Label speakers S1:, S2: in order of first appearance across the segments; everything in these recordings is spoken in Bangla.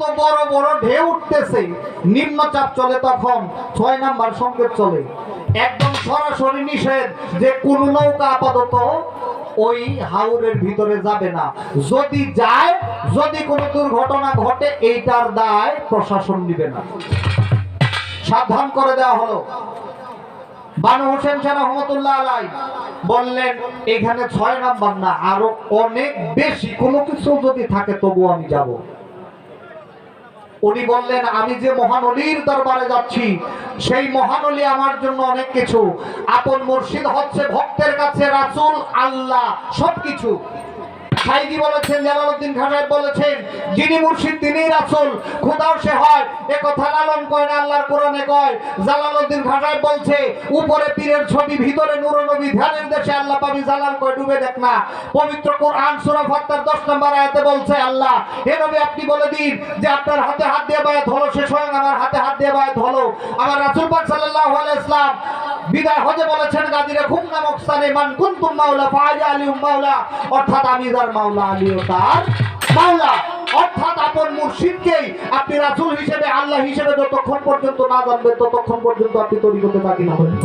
S1: বড় বড় ঢেউ উঠতেছে। নিম্নচাপ চলে তখন, ছয় নাম্বার সংকেত চলে। একদম সরাসরি নিষেধ যে কোন নৌকা আপাতত ওই ভিতরে যাবে না। যদি যায়, যদি কোনো দুর্ঘটনা ঘটে, এইটার দায় প্রশাসন নিবে না। সাবধান করে দেওয়া হলো। বানু হোসেন শাহ রহমতুল্লাহ আলাই বললেন, এখানে ছয় নাম্বার না, আরও অনেক বেশি। কোনো কিছু যদি থাকে তবু আমি যাব। উনি বললেন, আমি যে মহানলীর দরবারে যাচ্ছি, সেই মহানলী আমার জন্য অনেক কিছু। আপন মুর্শিদ হচ্ছে ভক্তের কাছে রাসুল, আল্লাহ, সবকিছু। সাইদি বলেছেন জালালউদ্দিন খান সাহেব বলেছেন, যিনি মুর্শিদ তিনিই রাসূল, খোদাও সে হয়। এ কথা লালন কয় না আল্লাহর কোরআনে কয়, জালালউদ্দিন খান সাহেব বলছে, উপরে পীরের ছবি, ভিতরে নূর নবী ধ্যানের দেশে আল্লাহ পাবি জালাল কয়, ডুবে দেখ না। পবিত্র কোরআন সূরা ফাত্তার 10 নম্বর আয়াতে বলছে, আল্লাহ, হে নবী, আপনি বলে দিন যে আপনার হাতে হাত দিয়ে বায়াত হলো, সে স্বয়ং আমার হাতে হাত দিয়ে বায়াত হলো। আমার রাসূল পাক সাল্লাল্লাহু আলাইহি ইসলাম বিদায় হজে বলেছেন গাদিরে খুব নামক স্থানে মান কুনতুম মাওলা ফাজা আলী মাওলা। অর্থাৎ আমি যার মাওলা আলীও তার মাওলা। অর্থাৎ আপন মুর্শিদকেই আপনি রাসূল হিসেবে, আল্লাহ হিসেবে যতক্ষণ পর্যন্ত না জানবেন, ততক্ষণ পর্যন্ত আপনি তরিকতে বাকি না। হবেন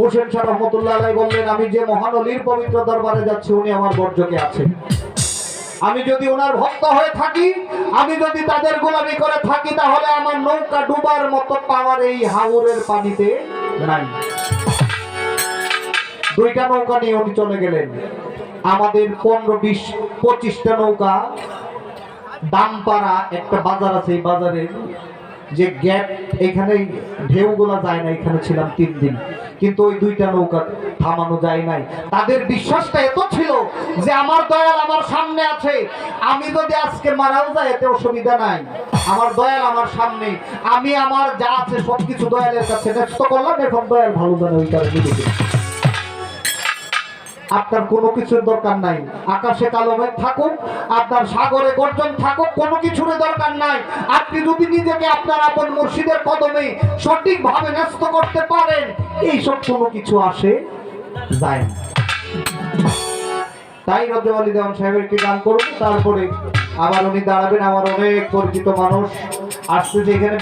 S1: হোসেন শাহ রহমতুল্লাহ বললেন, আমি যে মহানলীর পবিত্র দরবারে যাচ্ছি, উনি আমার বর্জকে আছেন। আমি যদি ওনার ভক্ত হয়ে থাকি, আমি যদি তাদের গোলামি করে থাকি, তাহলে আমার নৌকা ডুবার মতো পাওয়ার এই হাওরের পানিতে নাই। দুইটা নৌকা নিয়ে উনি চলে গেলেন। আমাদের পনেরো বিশ, পঁচিশটা নৌকা, দামপাড়া একটা বাজার আছে এই বাজারের যে গ্যাপ এখানে ঢেউগুলা যায় না, এখানে ছিলাম তিন দিন। কিন্তু ওই দুইটা নৌকা থামানো যায় নাই। তাদের বিশ্বাসটা এত ছিল যে আমার দয়াল আমার সামনে আছে, আমি যদি আজকে মারাও যাই এতে অসুবিধা নাই। আমার দয়াল আমার সামনে, আমি আমার যা আছে সবকিছু দয়ালের কাছে ন্যস্ত করলাম, এখন দয়াল ভালো জানে ওই কারণে আপনার কোনো কিছুর দরকার নাই। আকাশে কালো মেঘ থাকুক, আপনার সাগরে গর্জন থাকুক, কোনো কিছুর দরকার নাই। আপনি যদি নিজেকে আপনার আপন মুর্শিদের কদমে সঠিকভাবে ন্যস্ত করতে পারেন, এইসব কোনো কিছু আসে যায় না। দেওয়ান সাহেবের তারপরে আবার উনি দাঁড়াবেন আমার অনেক পরিচিত মানুষ আসছে যেখানে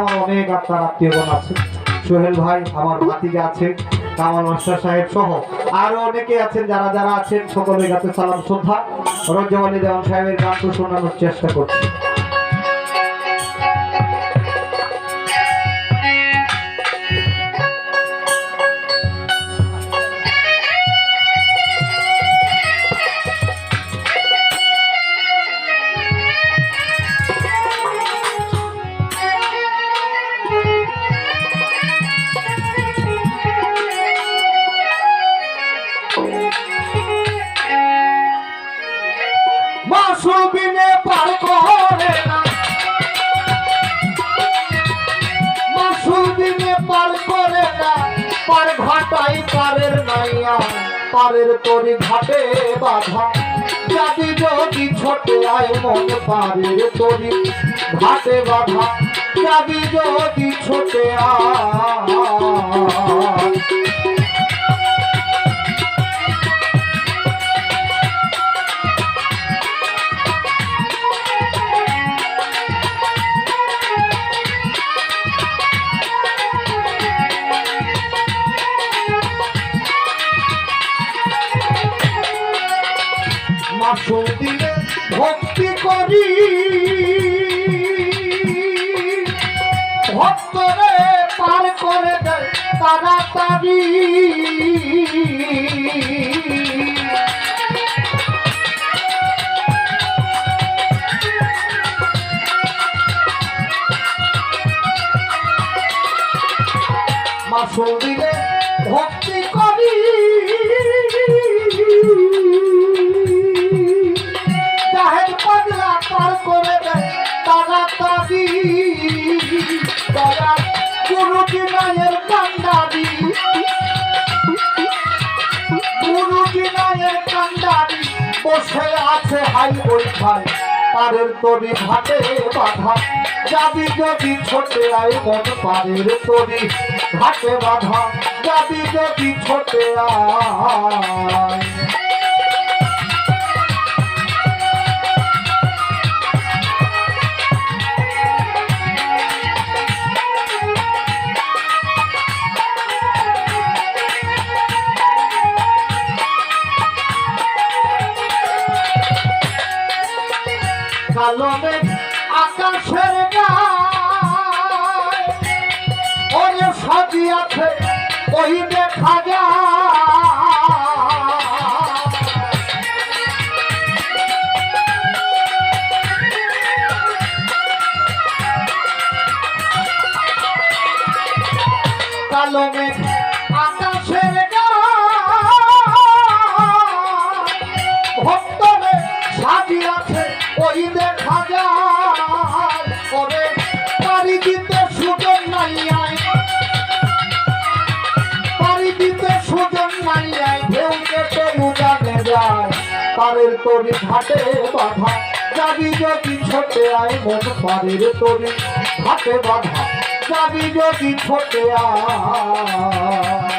S1: আমার অনেক আত্মীয়গণ আছে। সোহেল ভাই, আমার ভাতিজা আছে, কামাল মাস্টার সাহেব সহ আরও অনেকে আছেন, যারা যারা আছেন, সকলের কাছে সালাম, শ্রদ্ধা। রজ্জামালী দেওয়ান সাহেবের গান তো শোনানোর চেষ্টা করছি। মাসুবিনে পার করে না। মাসুবিনে পার করে না। পার ঘাটাই পারের নাইয়া পারের তরি ঘাটে বাধা। যাবি যদি ছোটে আয় মন পারের তরি ঘাটে বাধা। যাবি যদি ছোটে আয় দিলে ভক্তি করি। ভক্তরে পার করে দেয় তাড়াতাড়ি। মাসুল দিলে ভক্তি করি। দয়া গুরুজি নায়ের কান্দারি গুরুজি নায়ের কান্দারি বসে আছে হাই ভাই পারের তরি ঘাটে বাধা যাবি যদি ছোটে আয় মন পারের তরি ঘাটে বাধা যাবি যদি ছোটে আয় কালো মেঘ আকাশের ওরে সাজিয়াছে ওই দেখা কালো মেঘ দেখা যায় ওরে পারি দিতে নাই আয়। পারি দিতে নাই আয়, ঢেউ কেটে উজানে যায় পারের তরি ঘাটে বাধা, যাবি যদি ছোটে আয়, মন পারের তরি ঘাটে বাধা, যাবি যদি ছোটে আয়।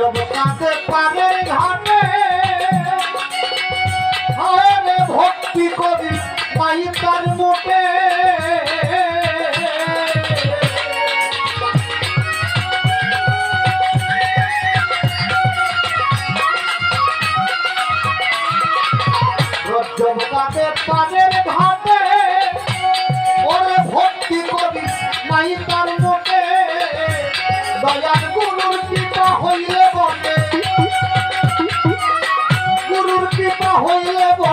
S1: রজ্জব কাঁদে পারে ঘাটে। আরে ভক্তি করি মাই তার মুখে রজ্জব কাঁদে পারের ঘাটে।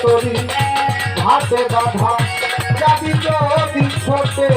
S1: তরি ঘাটে বাধা যাবি যদি ছোটে